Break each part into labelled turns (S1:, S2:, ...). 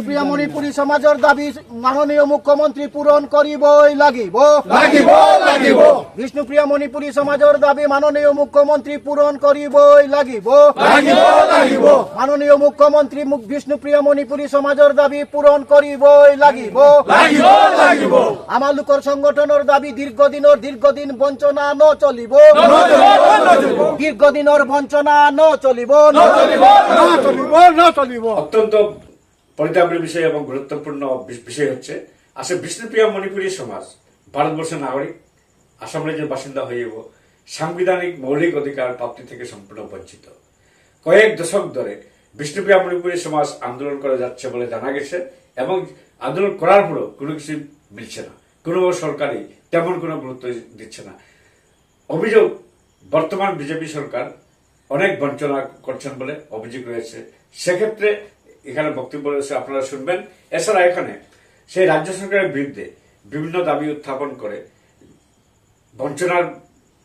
S1: বিষ্ণুপ্রিয়া মণিপুরী সমাজের দাবি মাননীয় মুখ্যমন্ত্রী পূরণ করিবই লাগিব।
S2: লাগিব লাগিব।
S1: বিষ্ণুপ্রিয়া মণিপুরী সমাজের দাবি মাননীয় মুখ্যমন্ত্রী পূরণ করিবই লাগিব।
S2: লাগিব লাগিব।
S1: মাননীয় মুখ্যমন্ত্রী বিষ্ণুপ্রিয়া মণিপুরী সমাজের দাবি পূরণ করিবই লাগিব।
S2: লাগিব লাগিব।
S1: আমার লোকর সংগঠনের দাবি দীর্ঘদিনের দীর্ঘদিন বঞ্চনা ন চলিব। দীর্ঘদিনের বঞ্চনা ন চলিব
S2: চলিব। না চলিব না চলিব।
S3: অত্যন্ত পরিতাপের বিষয় এবং গুরুত্বপূর্ণ বিষয় হচ্ছে আসলে বিষ্ণুপ্রিয়া মণিপুরী সমাজ, ভারতবর্ষের নাগরিক, আসাম রাজ্যের বাসিন্দা হয়েও সাংবিধানিক মৌলিক অধিকার প্রাপ্তি থেকে সম্পূর্ণ বঞ্চিত। কয়েক দশক ধরে বিষ্ণুপ্রিয়া মণিপুরী সমাজ আন্দোলন করে যাচ্ছে বলে জানা গেছে এবং আন্দোলন করার পরও কোনো কিছু মিলছে না। কোনো সরকারই তেমন কোনো গুরুত্ব দিচ্ছে না। অভিযোগ, বর্তমান বিজেপি সরকার অনেক বঞ্চনা করছেন বলে অভিযোগ রয়েছে। সেক্ষেত্রে এখানে বক্তব্য রয়েছে, আপনারা শুনবেন। এছাড়া এখানে সেই রাজ্য সরকারের বিরুদ্ধে বিভিন্ন দাবি উত্থাপন করে বঞ্চনার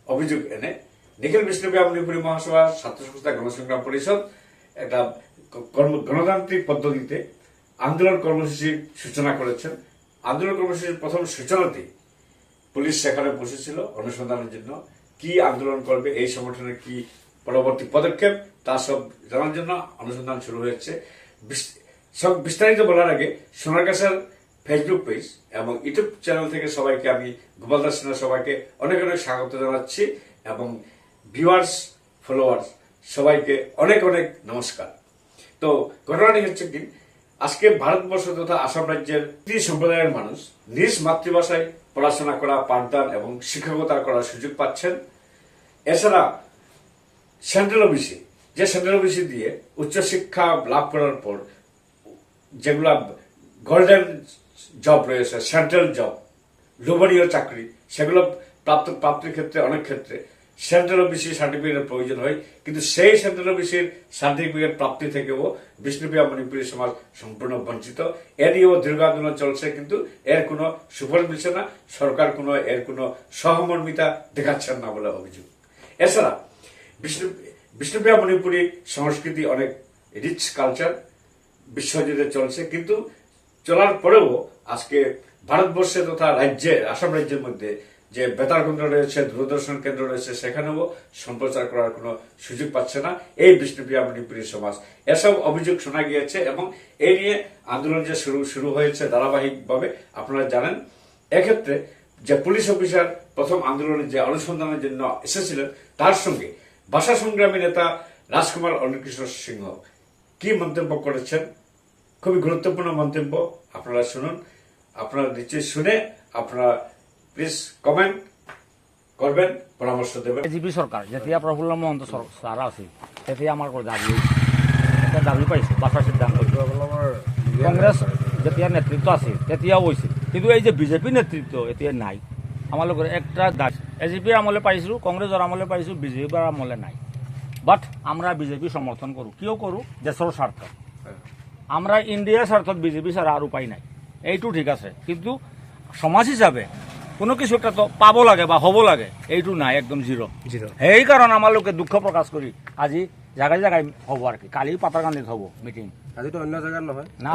S3: অভিযোগ এনে নিখিল বিষ্ণুপ্রিয়া মণিপুরী মহাসভা, ছাত্র সংস্থা গণসংগ্রাম পরিষদ, একটা গণতান্ত্রিক পদ্ধতিতে আন্দোলন কর্মসূচির সূচনা করেছেন। আন্দোলন কর্মসূচির প্রথম সূচনাতেই পুলিশ সেখানে বসেছিল অনুসন্ধানের জন্য। কি আন্দোলন করবে, এই সংগঠনের কি পরবর্তী পদক্ষেপ, তা সব জানার জন্য অনুসন্ধান শুরু হয়েছে। সব বিস্তারিত বলার আগে সোনারগাছার ফেসবুক পেজ এবং ইউটিউব চ্যানেল থেকে সবাইকে আমি গোপাল দাস সিনহা সবাইকে অনেক অনেক স্বাগত জানাচ্ছি এবং ভিউয়ার্স ফলোয়ার্স সবাইকে অনেক অনেক নমস্কার। তো ঘটনাটি হচ্ছে কি, আজকে ভারতবর্ষ তথা আসাম রাজ্যের ত্রি সম্প্রদায়ের মানুষ নিজ মাতৃভাষায় পড়াশোনা করা, পাঠদান এবং শিক্ষকতা করার সুযোগ পাচ্ছেন। এছাড়া সেন্ট্রাল অফিসে যে সেন্ট্রাল অফিসে দিয়ে উচ্চশিক্ষা লাভ করার পর যেগুলা গোল্ডেন জব রয়েছে সেন্ট্রাল জব লোভনীয় চাকরি, সেগুলো প্রাপ্ত, প্রাপ্তির ক্ষেত্রে, অনেক ক্ষেত্রে সেন্ট্রাল অফিসের সার্টিফিকেটের প্রয়োজন হয়। কিন্তু সেই সেন্ট্রাল অফিসের সার্টিফিকেট প্রাপ্তি থেকেও বিষ্ণুপ্রিয়া মণিপুরী সমাজ সম্পূর্ণ বঞ্চিত। এ নিয়েও দীর্ঘ আন্দোলন চলছে, কিন্তু এর কোনো সুফল মিলছে না। সরকার কোনো, এর কোনো সহমর্মিতা দেখাচ্ছেন না বলে অভিযোগ। এছাড়া বিষ্ণু বিষ্ণুপ্রিয়া মণিপুরী সংস্কৃতি অনেক রিচ কালচার বিশ্বজুড়ে চলছে। কিন্তু চলার পরেও আজকে ভারতবর্ষে তথা রাজ্যে, আসাম রাজ্যের মধ্যে যে বেতার কেন্দ্র রয়েছে, দূরদর্শন কেন্দ্র রয়েছে, সেখানেও সম্প্রচার করার কোনো সুযোগ পাচ্ছে না এই বিষ্ণুপ্রিয়া মণিপুরী সমাজ। এসব অভিযোগ শোনা গিয়েছে এবং এই নিয়ে আন্দোলন যে শুরু শুরু হয়েছে ধারাবাহিকভাবে, আপনারা জানেন। এক্ষেত্রে যে পুলিশ অফিসার প্রথম আন্দোলনের যে অনুসন্ধানের জন্য এসেছিলেন, তার সঙ্গে ভাষা সংগ্রামী নেতা রাজকুমার অনিকৃষ্ণ সিংহ কি মন্তব্য করেছেন? খুবই গুরুত্বপূর্ণ মন্তব্য, আপনারা শুনুন। আপনারা নিশ্চয়ই শুনে আপনারা প্লিজ কমেন্ট করবেন, পরামর্শ দেবেন।
S4: বিজেপি চৰকাৰ যেতিয়া প্ৰফুল্ল মহন্ত ছাৰ আছিল তেতিয়া আমাৰ দাবি। এতিয়া দাবি পাইছোঁ বাছৰ সিদ্ধান্ত কংগ্ৰেছ যেতিয়া নেতৃত্ব আছিল তেতিয়াও হৈছিল কিন্তু এই যে বিজেপি নেতৃত্ব এতিয়া নাই। আমালোকৰ একটা দাবি এ জি পিৰ আমলে পাইছোঁ কংগ্ৰেছৰ আমলে পাইছোঁ বিজেপিৰ আমলে নাই। বাট আমরা বিজেপি সমর্থন করু কিয় করু দেশের স্বার্থ আমরা ইন্ডিয়ার স্বার্থত বিজেপি ছাড়া আর উপায় নাই। এইটো ঠিক আছে। কিন্তু সমাজ হিসাবে কোনো কিছু একটা তো পাব লাগে বা হ'ব লাগে এইটো নাই একদম জিৰ' জিৰ' সেইকাৰণে আমালোকে দুখ প্ৰকাশ কৰি আজি জাগাই জাগাই হ'ব আৰু কি। কালি পাতাৰকান্দিত হ'ব মিটিং।
S5: আজিতো অন্য জেগাত নহয়।
S4: না